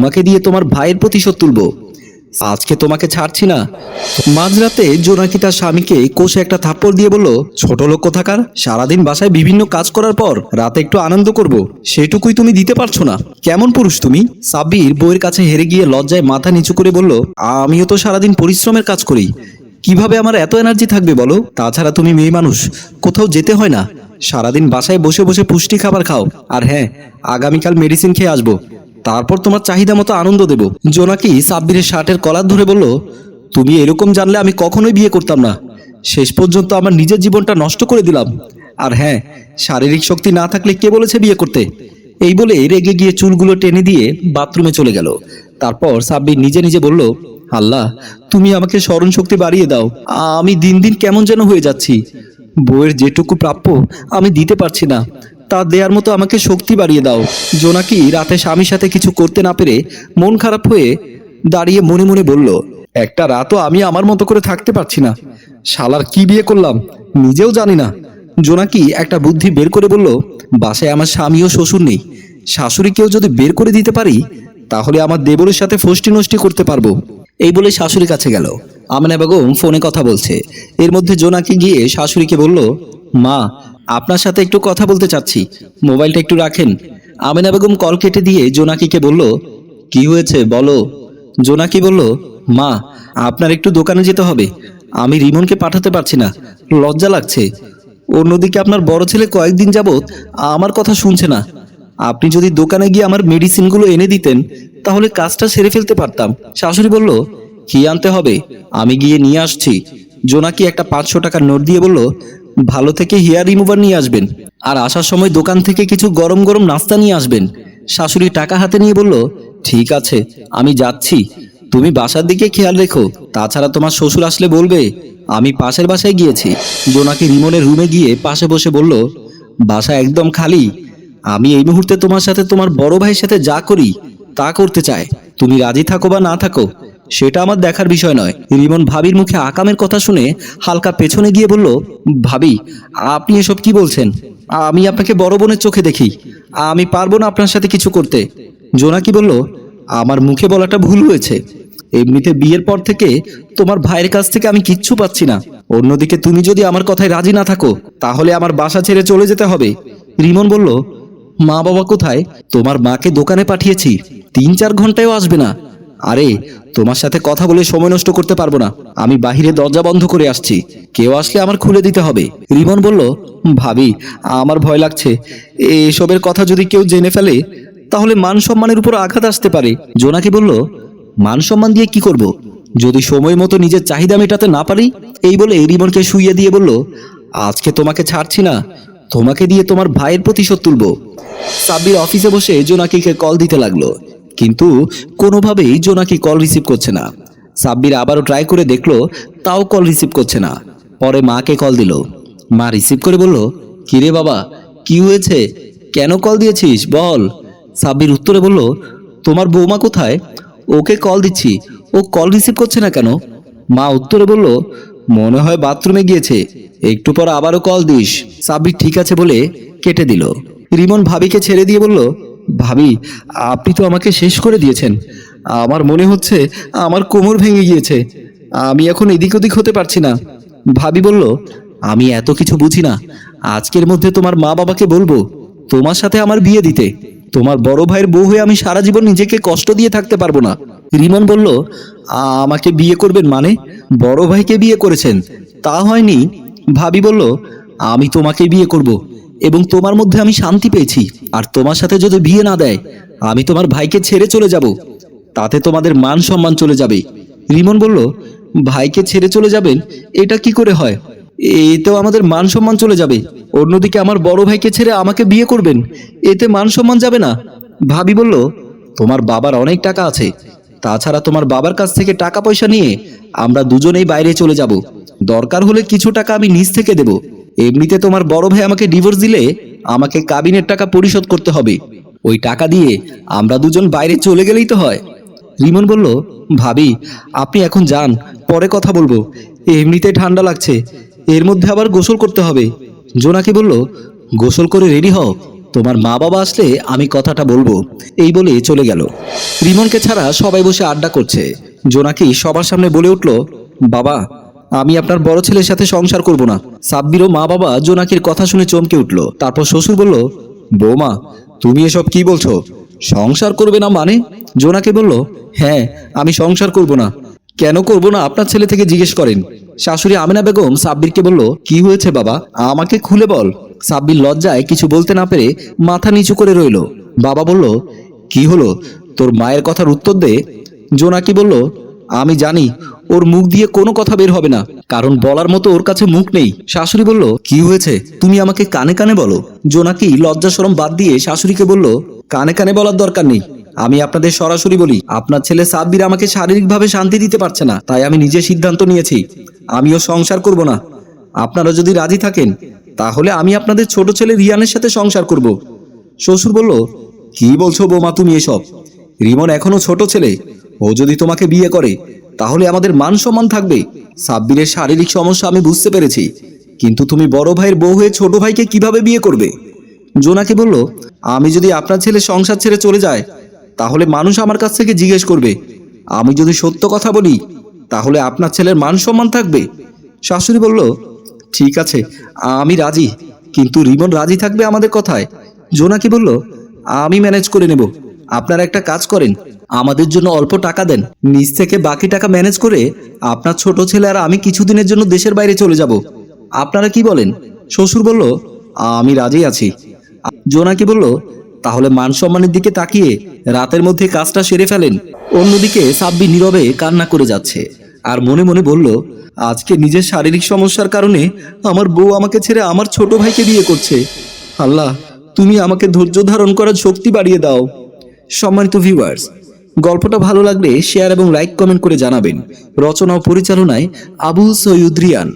তোমাকে দিয়ে তোমার ভাইয়ের প্রতিশোধ তুলবো। আজকে তোমাকে ছাড়ছি না। মাঝরাতে জোনাকি তার স্বামীকে কোষে একটা থাপ্পড় দিয়ে বলল, ছোট লোক কোথাকার? সারাদিন বাসায় বিভিন্ন কাজ করার পর রাতে একটু আনন্দ করব। সেটুকুই তুমি দিতে পারছ না। কেমন পুরুষ তুমি? সাব্বির বইয়ের কাছে হেরে গিয়ে লজ্জায় মাথা নিচু করে বলল, আমিও তো সারাদিন পরিশ্রমের কাজ করি। কীভাবে আমার এত এনার্জি থাকবে বলো? তাছাড়া তুমি মেয়ে মানুষ, কোথাও যেতে হয় না। সারাদিন বাসায় বসে বসে পুষ্টি খাবার খাও। আর হ্যাঁ আগামীকাল মেডিসিন খেয়ে আসব। তারপর তোমার চাহিদা মতো আনন্দ দেব। জোনাকি সাব্বিরের শার্টের কলার ধরে বলল, তুমি এরকম জানলে আমি কখনোই বিয়ে করতাম না। শেষ পর্যন্ত আমার নিজের জীবনটা নষ্ট করে দিলাম। আর হ্যাঁ শারীরিক শক্তি না থাকলে কে বলেছে বিয়ে করতে? এই বলে রেগে গিয়ে চুলগুলো টেনে দিয়ে বাথরুমে চলে গেল। তারপর সাব্বির নিজে নিজে বলল, আল্লাহ, তুমি আমাকে স্মরণ শক্তি বাড়িয়ে দাও। আমি দিন দিন কেমন যেন হয়ে যাচ্ছি। বইয়ের যেটুকু প্রাপ্য আমি দিতে পারছি না। তা দেওয়ার মতো আমাকে শক্তি বাড়িয়ে দাও। জোনাকি রাতে স্বামীর সাথে কিছু করতে না পেরে মন খারাপ হয়ে দাঁড়িয়ে মনে মনে বলল, একটা রাতও আমি আমার মতো করে থাকতে পারছি না। শালার কি বিয়ে করলাম? নিজেও জানি না। জোনাকি একটা বুদ্ধি বের করে বলল, বাসায় আমার স্বামী ও শ্বশুর নেই। শাশুড়িকেও যদি বের করে দিতে পারি, তাহলে আমার দেবরের সাথে ফষ্টি নষ্টি করতে পারব। এই বলে শাশুড়ির কাছে গেল। আমেনা বেগম ফোনে কথা বলছে। এর মধ্যে জোনাকি গিয়ে শাশুড়িকে বলল, মা আপনার সাথে একটু কথা বলতে চাচ্ছি। মোবাইলটা একটু রাখেন। আমেনা বেগম কল কেটে দিয়ে জোনাকিকে বলল, কি হয়েছে? বলো। জোনাকি বলল, মা, আপনার একটু দোকানে যেতে হবে। আমি রিমনকে পাঠাতে পারছি না। লজ্জা লাগছে। অন্যদিকে আপনার বড় ছেলে কয়েকদিন যাবৎ আমার কথা শুনছে না। আপনি যদি দোকানে গিয়ে আমার মেডিসিনগুলো এনে দিতেন, তাহলে কাজটা সেরে ফেলতে পারতাম। শাশুড়ি বলল, কি আনতে হবে? আমি গিয়ে নিয়ে আসছি। জোনাকি একটা পাঁচশো টাকার নোট দিয়ে বলল ভালো থেকে হেয়ার রিমুভার নিয়ে আসবেন। আর আসার সময় দোকান থেকে কিছু গরম গরম নাস্তা নিয়ে আসবেন। শাশুড়ি টাকা হাতে নিয়ে বলল, ঠিক আছে, আমি যাচ্ছি। তুমি বাসার দিকে খেয়াল রেখো। তাছাড়া তোমার শ্বশুর আসলে বলবে, আমি পাশের বাসায় গিয়েছি। জোনাকি রিমনের রুমে গিয়ে পাশে বসে বলল, বাসা একদম খালি। আমি এই মুহূর্তে তোমার সাথে তোমার বড় ভাইয়ের সাথে যা করি, তা করতে চায় তুমি রাজি থাকো বা না থাকো সেটা আমার দেখার বিষয় নয়। রিমন ভাবির মুখে আকামের কথা শুনে হালকা পেছনে গিয়ে বলল, ভাবি, আপনি এসব কি বলছেন? আমি আপনাকে বড় বোনের চোখে দেখি। আমি পারব না আপনার সাথে কিছু করতে। জোনাকি বলল, আমার মুখে বলাটা ভুল হয়েছে। এমনিতে বিয়ের পর থেকে তোমার ভাইয়ের কাছ থেকে আমি কিচ্ছু পাচ্ছি না। অন্যদিকে তুমি যদি আমার কথায় রাজি না থাকো, তাহলে আমার বাসা ছেড়ে চলে যেতে হবে। রিমন বলল, মা বাবা কোথায়? তোমার মাকে দোকানে পাঠিয়েছি। তিন চার ঘন্টায়ও আসবে না। আরে, তোমার সাথে কথা বলে সময় নষ্ট করতে পারব না। আমি বাহিরে দরজা বন্ধ করে আসছি। কেউ আসলে আমার খুলে দিতে হবে। রিমন বলল, ভাবি, আমার ভয় লাগছে। এসবের কথা যদি কেউ জেনে ফেলে, তাহলে মান সম্মানের উপর আঘাত আসতে পারে। জোনাকি বলল, মান সম্মান দিয়ে কি করব? যদি সময় মতো নিজের চাহিদা মেটাতে না পারি? এই বলে রিমনকে শুইয়ে দিয়ে বলল, আজকে তোমাকে ছাড়ছি না। তোমাকে দিয়ে তোমার ভাইয়ের প্রতিশোধ তুলব। সাব্বির অফিসে বসে জোনাকিকে কল দিতে লাগল। কিন্তু কোনোভাবেই জোনাকি কল রিসিভ করছে না। সাব্বির আবারও ট্রাই করে দেখল, তাও কল রিসিভ করছে না। পরে মাকে কল দিল। মা রিসিভ করে বলল, কিরে বাবা, কি হয়েছে? কেন কল দিয়েছিস? বল। সাব্বির উত্তরে বলল, তোমার বৌমা কোথায়? ওকে কল দিচ্ছি। ও কল রিসিভ করছে না কেন? মা উত্তরে বলল, মনে হয় বাথরুমে গিয়েছে। একটু পর আবারও কল দিস। সাব্বির ঠিক আছে বলে কেটে দিল। রিমন ভাবিকে ছেড়ে দিয়ে বলল ভাবি, আপনি তো আমাকে শেষ করে দিয়েছেন। আমার মনে হচ্ছে আমার কোমর ভেঙে গিয়েছে। আমি এখন এদিক ওদিক হতে পারছি না। ভাবি বলল, আমি এত কিছু বুঝি না। আজকের মধ্যে তোমার মা বাবাকে বলব, তোমার সাথে আমার বিয়ে দিতে। তোমার বড় ভাইয়ের বউ হয়ে আমি সারা জীবন নিজেকে কষ্ট দিয়ে থাকতে পারব না। রিমন বলল, আমাকে বিয়ে করবেন মানে? বড় ভাইকে বিয়ে করেছেন। তা হয়নি। ভাবি বলল, আমি তোমাকে বিয়ে করব। এবং তোমার মধ্যে আমি শান্তি পেয়েছি। আর তোমার সাথে যদি বিয়ে না দেয়, আমি তোমার ভাইকে ছেড়ে চলে যাব। তাতে তোমাদের মান সম্মান চলে যাবে। রিমন বলল, ভাইকে ছেড়ে চলে যাবেন? এটা কি করে হয়? এতেও আমাদের মান সম্মান চলে যাবে। অন্যদিকে আমার বড় ভাইকে ছেড়ে আমাকে বিয়ে করবেন? এতে মান সম্মান যাবে না। ভাবি বলল, তোমার বাবার অনেক টাকা আছে। তাছাড়া তোমার বাবার কাছ থেকে টাকা পয়সা নিয়ে আমরা দুজনেই বাইরে চলে যাব। দরকার হলে কিছু টাকা আমি নিজ থেকে দেব। এমনিতে তোমার বড় ভাই আমাকে ডিভোর্স দিলে আমাকে কাবিনের টাকা পরিশোধ করতে হবে। ওই টাকা দিয়ে আমরা দুজন বাইরে চলে গেলেই তো হয়। রিমন বলল, ভাবি, আপনি এখন যান, পরে কথা বলব। এমনিতে ঠান্ডা লাগছে, এর মধ্যে আবার গোসল করতে হবে। জোনাকি বলল, গোসল করে রেডি হও, তোমার মা বাবা আসলে আমি কথাটা বলব। এই বলে চলে গেল। রিমনকে ছাড়া সবাই বসে আড্ডা করছে। জোনাকি সবার সামনে বলে উঠল, বাবা আমি আপনার বড় ছেলের সাথে সংসার করব না। সাব্বিরও মা বাবা জোনাকির কথা শুনে চমকে উঠল। তারপর শ্বশুর বলল, বৌমা, তুমি এসব কি বলছো? সংসার করবে না মানে? জোনাকে বলল হ্যাঁ আমি সংসার করব না। কেন করব না আপনার ছেলে থেকে জিজ্ঞেস করেন? শাশুড়ি আমিনা বেগম সাব্বিরকে বলল, কি হয়েছে বাবা? আমাকে খুলে বল। সাব্বির লজ্জায় কিছু বলতে না পেরে মাথা নিচু করে রইল। বাবা বলল, কি হলো? তোর মায়ের কথার উত্তর দে। জোনাকি বলল, আমি জানি ওর মুখ দিয়ে কোনো কথা বের হবে না। কারণ বলার মতো ওর কাছে মুখ নেই। শাশুড়ি বলল, কি হয়েছে? তুমি আমাকে কানে কানে বলো। জোনাকি লজ্জা সরম বাদ দিয়ে শাশুড়িকে বলল, কানে কানে বলার দরকার নেই। আমি আপনাদের সরাসরি বলি, আপনার ছেলে সাব্বির আমাকে শারীরিকভাবে শান্তি দিতে পারছে না, তাই আমি নিজে সিদ্ধান্ত নিয়েছি। আমিও সংসার করব না। আপনারা যদি রাজি থাকেন, তাহলে আমি আপনাদের ছোট ছেলে রিয়ানের সাথে সংসার করব। শ্বশুর বলল, কি বলছো বৌমা তুমি এসব? রিমন এখনও ছোট ছেলে। ও যদি তোমাকে বিয়ে করে তাহলে আমাদের মান সম্মান থাকবে। সাব্বিরের শারীরিক সমস্যা আমি বুঝতে পেরেছি। কিন্তু তুমি বড় ভাইয়ের বউ হয়ে ছোট ভাইকে কীভাবে বিয়ে করবে? জোনাকে বলল, আমি যদি আপনার ছেলে সংসার ছেড়ে চলে যায়, তাহলে মানুষ আমার কাছ থেকে জিজ্ঞেস করবে। আমি যদি সত্য কথা বলি, তাহলে আপনার ছেলের মান সম্মান থাকবে। শাশুড়ি বলল, ঠিক আছে, আমি রাজি। কিন্তু রিমন রাজি থাকবে আমাদের কথায়। জোনাকি বলল, আমি ম্যানেজ করে নেব। আপনারা একটা কাজ করেন আমাদের জন্য অল্প টাকা দেন। নিজ থেকে বাকি টাকা ম্যানেজ করে আপনার ছোট ছেলে আর আমি কিছুদিনের জন্য দেশের বাইরে চলে যাব। আপনারা কি বলেন? শ্বশুর বলল, আমি রাজি আছি। জোনাকি বলল, তাহলে মান সম্মানের দিকে তাকিয়ে রাতের মধ্যে কাজটা সেরে ফেলেন। অন্যদিকে সাব্বি নীরবে কান্না করে যাচ্ছে আর মনে মনে বলল, আজকে নিজের শারীরিক সমস্যার কারণে আমার বউ আমাকে ছেড়ে আমার ছোট ভাইকে বিয়ে করছে। আল্লাহ, তুমি আমাকে ধৈর্য ধারণ করার শক্তি বাড়িয়ে দাও। সম্মানিত ভিউয়ার্স গল্পটা ভালো লাগলে শেয়ার এবং লাইক কমেন্ট করে জানাবেন। রচনা ও পরিচালনায় আবু সৈয়দ রিয়ান।